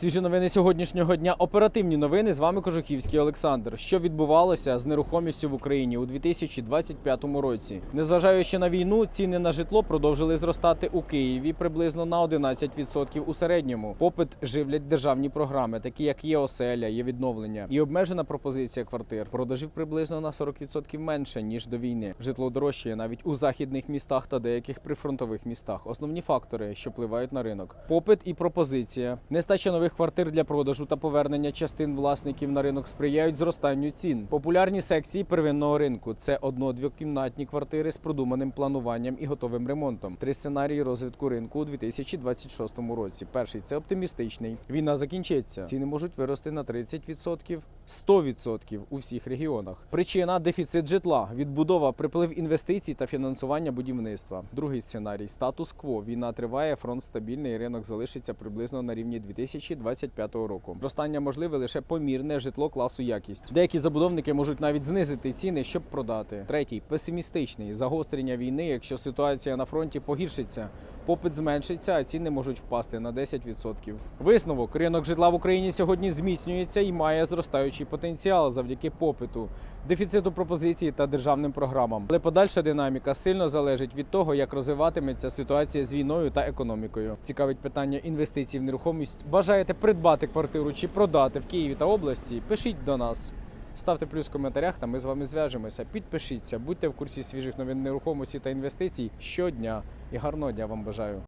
Свіжі новини сьогоднішнього дня. Оперативні новини. З вами Кожухівський Олександр. Що відбувалося з нерухомістю в Україні у 2025 році? Незважаючи на війну, ціни на житло продовжили зростати у Києві приблизно на 11% у середньому. Попит живлять державні програми, такі як є оселя, є відновлення і обмежена пропозиція квартир. Продажів приблизно на 40% менше ніж до війни. Житло дорожчає навіть у західних містах та деяких прифронтових містах. Основні фактори, що впливають на ринок: попит і пропозиція, нестача нових квартир для продажу та повернення частин власників на ринок сприяють зростанню цін. Популярні секції первинного ринку це одно-двокімнатні квартири з продуманим плануванням і готовим ремонтом. Три сценарії розвитку ринку у 2026 році. Перший це оптимістичний. Війна закінчиться. Ціни можуть вирости на 30%, 100% у всіх регіонах. Причина дефіцит житла, відбудова, приплив інвестицій та фінансування будівництва. Другий сценарій статус-кво. Війна триває, фронт стабільний, ринок залишиться приблизно на рівні 2025 року. Зростання можливе лише помірне житло класу якість. Деякі забудовники можуть навіть знизити ціни, щоб продати. Третій песимістичний загострення війни. Якщо ситуація на фронті погіршиться, попит зменшиться, а ціни можуть впасти на 10%. Висновок ринок житла в Україні сьогодні зміцнюється і має зростаючий потенціал завдяки попиту, дефіциту пропозицій та державним програмам. Але подальша динаміка сильно залежить від того, як розвиватиметься ситуація з війною та економікою. Цікавить питання інвестицій в нерухомість. Бажаєте придбати квартиру чи продати в Києві та області? Пишіть до нас. Ставте плюс в коментарях, та ми з вами зв'яжемося. Підпишіться, будьте в курсі свіжих новин нерухомості та інвестицій щодня. І гарного дня вам бажаю.